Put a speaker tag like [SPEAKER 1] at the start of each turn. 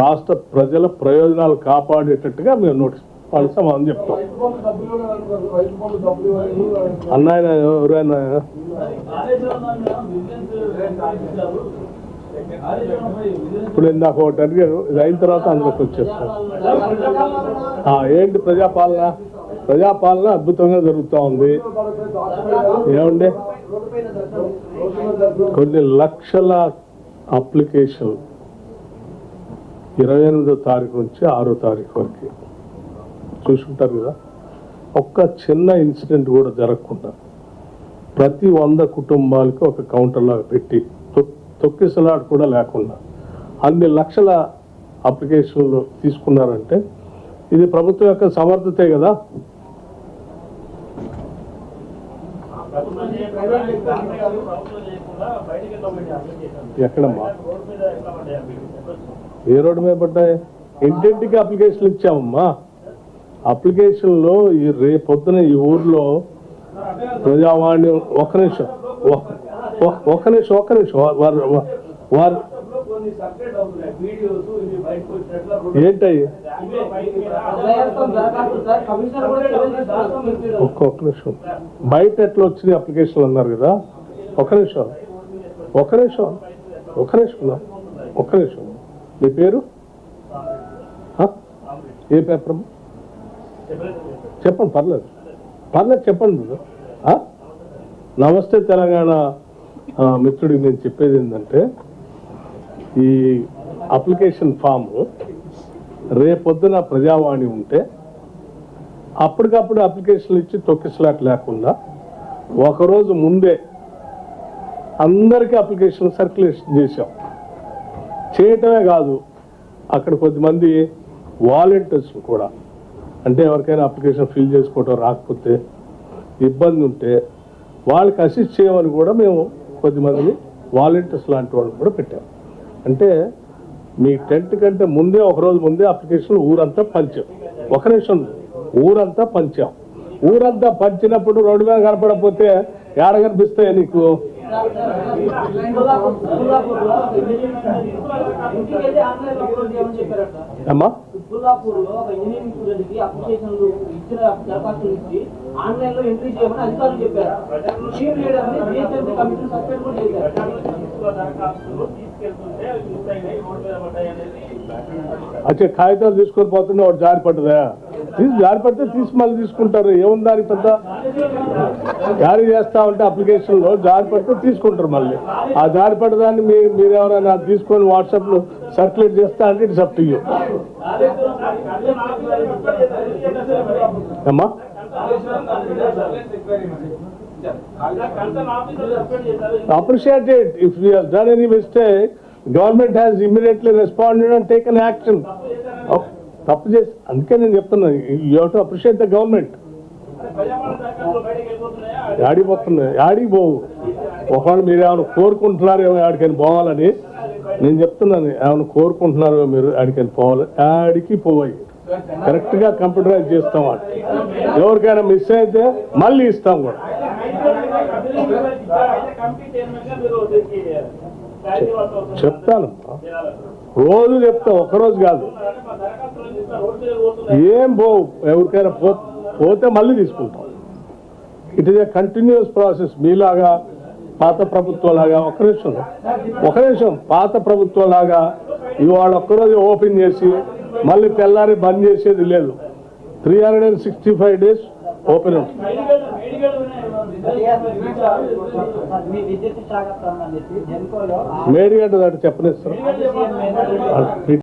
[SPEAKER 1] రాష్ట్ర ప్రజల ప్రయోజనాలు కాపాడేటట్టుగా మేము నోటీస్ వాళ్ళకి సమాధానం చెప్తాం. అన్నాయన ఎవరైనా ఇప్పుడు ఇందాక ఒకటి అడిగారు ఇది అయిన తర్వాత అందులోకి వచ్చేస్తాం. ఏంటి ప్రజాపాలన? ప్రజాపాలన అద్భుతంగా జరుగుతూ ఉంది. ఏమండి? కొన్ని లక్షల అప్లికేషన్ ఇరవై ఎనిమిదో తారీఖు నుంచి ఆరో తారీఖు వరకు. చూసుకుంటారు కదా ఒక్క చిన్న ఇన్సిడెంట్ కూడా జరగకుండా ప్రతి వంద కుటుంబాలకి ఒక కౌంటర్ లాగా పెట్టి తొ- తొక్కిసలాట కూడా లేకుండా అన్ని లక్షల అప్లికేషన్లు తీసుకున్నారంటే ఇది ప్రభుత్వం యొక్క సమర్థతే కదా. ఎక్కడమ్మా? ఏ రోడ్డు మీద పడ్డాయి? ఇంటింటికి అప్లికేషన్లు ఇచ్చామమ్మా. అప్లికేషన్లో ఈ రేపొద్దున ఈ ఊర్లో ప్రజావాణి ఒక్క నిమిషం. ఒక్క- ఒక్క నిమిషం ఒక్క నిమిషం. వారు వారు ఏంటయ్యి? ఒక్క ఒక్క నిమిషం. బయట ఎట్లా వచ్చినాయి అప్లికేషన్లు అన్నారు కదా? ఒక్క నిమిషం. ఒక్క నిమిషం. ఒక్క నిమిషం ఒక ఒక్క నిమిషం. మీ పేరు? ఏ పేపర్ చెప్పండి పర్లేదు. పర్లేదు చెప్పండి నమస్తే తెలంగాణ మిత్రుడి మిత్రుడికి నేను చెప్పేది ఏంటంటే ఈ అప్లికేషన్ ఫామ్ రేపొద్దున ప్రజావాణి ఉంటే అప్పటికప్పుడు అప్లికేషన్లు ఇచ్చి తొక్కిసలాట్ లేకుండా ఒకరోజు ముందే అందరికీ అప్లికేషన్ సర్క్యులేషన్ చేశాం. చేయటమే కాదు అక్కడ కొద్దిమంది వాలంటీర్స్ కూడా. అంటే ఎవరికైనా అప్లికేషన్ ఫిల్ చేసుకోవటం రాకపోతే ఇబ్బంది ఉంటే వాళ్ళకి అసిస్ట్ చేయమని కూడా మేము కొద్దిమందిని వాలంటీర్స్ లాంటి వాళ్ళు కూడా పెట్టాం. అంటే మీ టెంట్ కంటే ముందే ఒకరోజు ముందే అప్లికేషన్ ఊరంతా పంచాం. ఒక నిమిషం ఊరంతా పంచాం. ఊరంతా పంచినప్పుడు రోడ్డు మీద కనపడకపోతే ఏడ కనిపిస్తాయి నీకు? అమ్మా?
[SPEAKER 2] ఉబ్బుల్లాపూర్లో ఒక ఇంజనీరింగ్ స్టూడెంట్కి అప్లికేషన్లు ఇచ్చిన దరఖాస్తులు ఇచ్చి ఆన్లైన్లో ఎంట్రీ చేయమని అధికారులు చెప్పారు. టీమ్ లీడర్ని జిహెచ్ఎంసీ కమిషన్ సస్పెండ్ కూడా చేశారు.
[SPEAKER 1] అచ్చే కాగితాలు తీసుకొని పోతుండే వాడు జారి పడ్డదా? తీసి జారి తీసి మళ్ళీ తీసుకుంటారు. ఏముంది దానికి పెద్ద? జారీ చేస్తా ఉంటే అప్లికేషన్లో జారిపడితే తీసుకుంటారు మళ్ళీ. ఆ జారి మీరు మీ మీరు ఎవరైనా తీసుకొని వాట్సాప్లో సర్క్యులేట్ చేస్తా అంటే ఇట్స్ అప్ టు యూ అమ్మా? Appreciate it. If we have done any mistake, government has immediately responded and taken action. తప్పు చేసి అందుకే నేను చెప్తున్నాను you have to appreciate the government ఆడిపోతున్నాయి ఆడికి పోవు? ఒకవేళ మీరు ఏమైనా కోరుకుంటున్నారు ఏమో ఆడికైనా పోవాలని నేను చెప్తున్నాను. ఏమైనా కోరుకుంటున్నారు మీరు ఆడికైనా పోవాలి. ఆడికి పోవాయి కరెక్ట్గా కంప్యూటరైజ్ చేస్తాం వాటి ఎవరికైనా మిస్ అయితే మళ్ళీ ఇస్తాం కూడా. చెప్తాను రోజు చెప్తా ఒకరోజు కాదు. ఏం పోవు. ఎవరికైనా పో పోతే మళ్ళీ తీసుకుంటాం. It is a continuous process మీలాగా పాత ప్రభుత్వం లాగా ఒక నిమిషం. ఒక నిమిషం. పాత ప్రభుత్వం లాగా ఇవాళ ఒక్కరోజు ఓపెన్ చేసి మళ్ళీ తెల్లారి బంద్ చేసేది లేదు. Three hundred and sixty five days open Medigadda దాటి
[SPEAKER 2] మీద